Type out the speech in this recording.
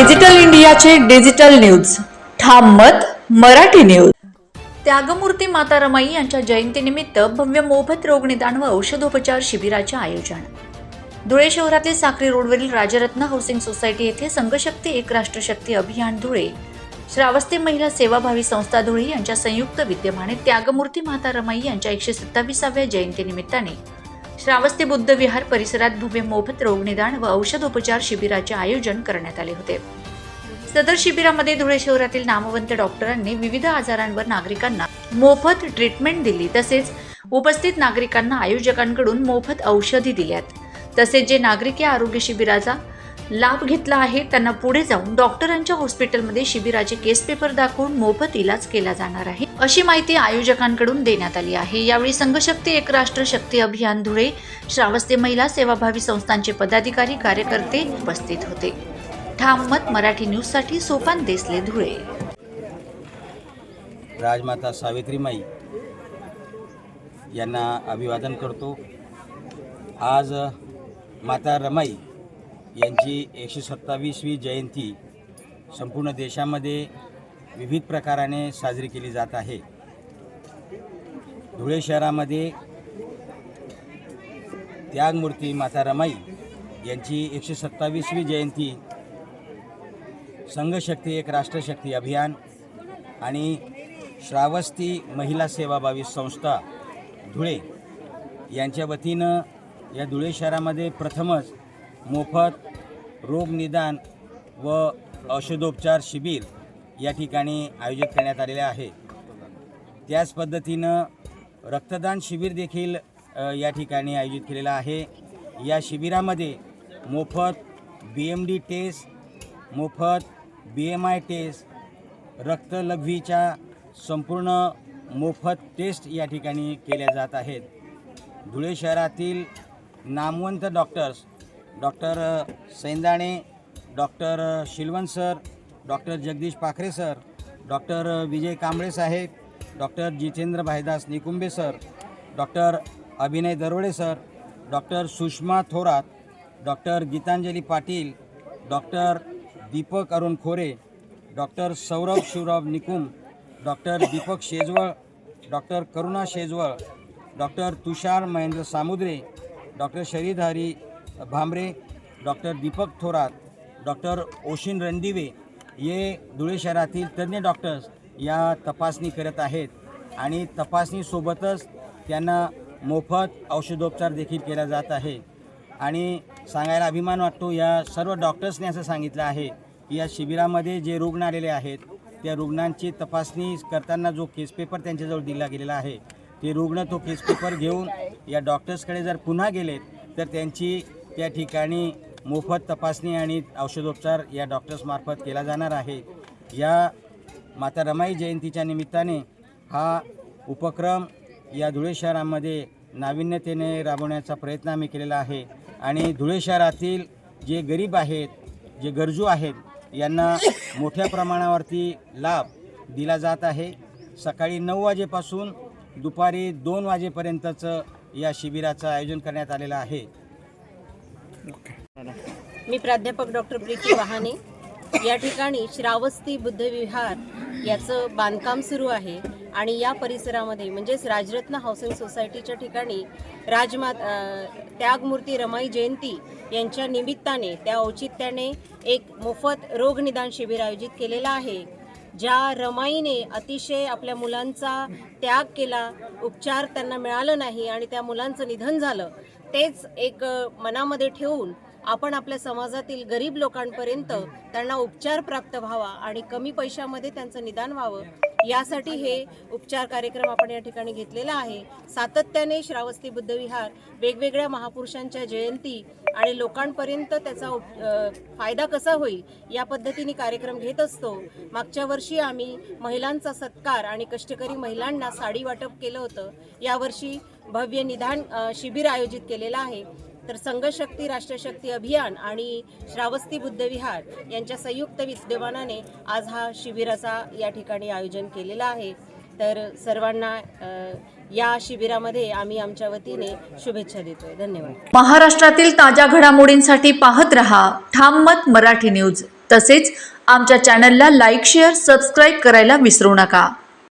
Digital इंडियाचे digital news. ठाम मत मराठी न्यूज. त्यागमूर्ती माता रमाई यांच्या जयंतीनिमित्त भव्य मोफत रोगनिदान व औषधोपचार शिबिराचे आयोजन. धुळे शहरातील साक्री रोडवरील राजरत्न हाऊसिंग सोसायटी येथे संघशक्ती एक राष्ट्रशक्ती अभियान धुळे. श्रावस्ती महिला सेवाभावी संस्था धुळे यांच्या संयुक्त विद्यमाने त्यागमूर्ती माता रमाई यांच्या एकशे सत्तावीसाव्या जयंतीनिमित्ताने श्रावस्ती बुद्ध विहार परिसरात भव्य मोफत रोगनिदान व औषधोपचार शिबिराचे आयोजन करण्यात आले होते. सदर शिबिरामध्ये धुळे शहरातील नामवंत डॉक्टरांनी विविध आजारांवर नागरिकांना मोफत ट्रीटमेंट दिली तसेच उपस्थित नागरिकांना आयोजकांकडून मोफत औषधी दिल्यात. तसेच जे नागरिक या आरोग्य शिबिराचा लाभ घेतला आहे. त्यांना पुढे जाऊन डॉक्टरांच्या हॉस्पिटलमध्ये शिबिराचे केस पेपर दाखवून मोफत इलाज केला जाणार आहे. अशी माहिती आयोजकांकडून देण्यात आली आहे. यावेळी संघशक्ती एक राष्ट्र शक्ती अभियान धुळे श्रावस्ते महिला सेवाभावी संस्थांचे पदाधिकारी कार्यकर्ते उपस्थित होते. ठाम मत मराठी न्यूजसाठी सोपान देसले धुळे. राजमाता सावित्रीमाई यांना अभिवादन करतो. आज माता रमाई यांची एकशे सत्तावीसवी जयंती संपूर्ण देशामध्ये विविध प्रकाराने साजरी केली जात आहे. धुळे शहरामध्ये त्यागमूर्ती माता रमाई यांची एकशे सत्तावीसवी जयंती संघशक्ती एक राष्ट्रशक्ती अभियान आणि श्रावस्ती महिला सेवाभावी संस्था धुळे यांच्या वतीनं या धुळे शहरामध्ये प्रथमच मोफत रोगनिदान व औषधोपचार शिबिर या ठिकाणी आयोजित करण्यात आलेले आहे. त्याच पद्धतीनं रक्तदान शिबिर देखील या ठिकाणी आयोजित केलेलं आहे. या शिबिरामध्ये मोफत बी एम डी टेस्ट मोफत बी एम आय टेस्ट रक्तलघवीच्या संपूर्ण मोफत टेस्ट या ठिकाणी केल्या जात आहेत. धुळे शहरातील नामवंत doctors doctor Saindane doctor Shilwant sir doctor Jagdish Pakhare sir doctor Vijay Kamble साहेब doctor Jitendra Bhaidas Nikumbe sir doctor Abhinay Darode sir doctor Sushma Thorat doctor Geetanjali Patil doctor Deepak Arun Khore doctor Saurabh Shivrao Nikum doctor Deepak Shejwal doctor Karuna Shejwal doctor Tushar Mahendra Samudre doctor Sharidhari Bhambare doctor Deepak Thorat doctor Oshin Randive हे धुळे शहरातील तज्ज्ञ doctors या तपासणी करत आहेत. आणि तपासणीसोबतच त्यांना मोफत औषधोपचार देखील केला जात आहे. आणि सांगायला अभिमान वाटतो या सर्व डॉक्टर्सने असं सांगितलं आहे की या शिबिरामध्ये जे रुग्ण आलेले आहेत त्या रुग्णांची तपासणी करताना जो केस पेपर त्यांच्याजवळ दिला गेलेला आहे ते रुग्ण तो केस पेपर घेऊन या डॉक्टर्सकडे जर पुन्हा गेलेत तर त्यांची त्या ठिकाणी मोफत तपासणी आणि औषधोपचार या डॉक्टर्समार्फत केला जाणार आहे. या माता रमाई जयंतीच्या निमित्ताने हा उपक्रम या धुळे शहरामध्ये नाविन्यतेने राबवण्याचा प्रयत्न आम्ही केलेला आहे. आणि धुळे शहरातील जे गरीब आहेत जे गरजू आहेत यांना मोठ्या प्रमाणावरती लाभ दिला जात आहे. सकाळी नऊ वाजेपासून दुपारी दोन वाजेपर्यंतचं या शिबिराचं आयोजन करण्यात आलेलं आहे. मी प्राध्यापक डॉक्टर प्रीती वहाने या ठिकाणी श्रावस्ती बुद्धविहार याचं बांधकाम सुरू आहे आणि या परिसरामध्ये म्हणजेच राजरत्न हाऊसिंग सोसायटीच्या ठिकाणी राजमात त्यागमूर्ती रमाई जयंती यांच्या निमित्ताने त्या औचित्याने एक मोफत रोगनिदान शिबिर आयोजित केलेलं आहे. ज्या रमाईने अतिशय आपल्या मुलांचा त्याग केला उपचार त्यांना मिळालं नाही आणि त्या मुलांचं निधन झालं तेच एक मनामध्ये ठेवून आपण आपल्या समाजातील गरीब लोकांपर्यंत त्यांना उपचार प्राप्त व्हावा आणि कमी पैशामध्ये त्यांचं निदान व्हावं यासाठी हे उपचार कार्यक्रम आपण या ठिकाणी घेतलेला आहे. सातत्याने श्रावस्ती बुद्धविहार वेगवेगळ्या महापुरुषांच्या जयंती आणि लोकांपर्यंत त्याचा उप- फायदा कसा होईल या पद्धतीने कार्यक्रम घेत असतो. मागच्या वर्षी आम्ही महिलांचा सत्कार आणि कष्टकरी महिलांना साडी वाटप केलं होतं. यावर्षी भव्य निदान शिबिर आयोजित केलेलं आहे. तर संघशक्ती राष्ट्रशक्ती अभियान आणि श्रावस्ती बुद्धविहार यांच्या संयुक्त विद्यमानाने आज हा शिबिराचा या ठिकाणी आयोजन केलेला आहे. तर सर्वांना या शिबिरामध्ये आम्ही आमच्या वतीने शुभेच्छा देतोय. धन्यवाद. महाराष्ट्रातील ताज्या घडामोडींसाठी पाहत रहा ठाम मत मराठी न्यूज. तसेच आमच्या चॅनलला लाईक शेअर सबस्क्राईब करायला विसरू नका.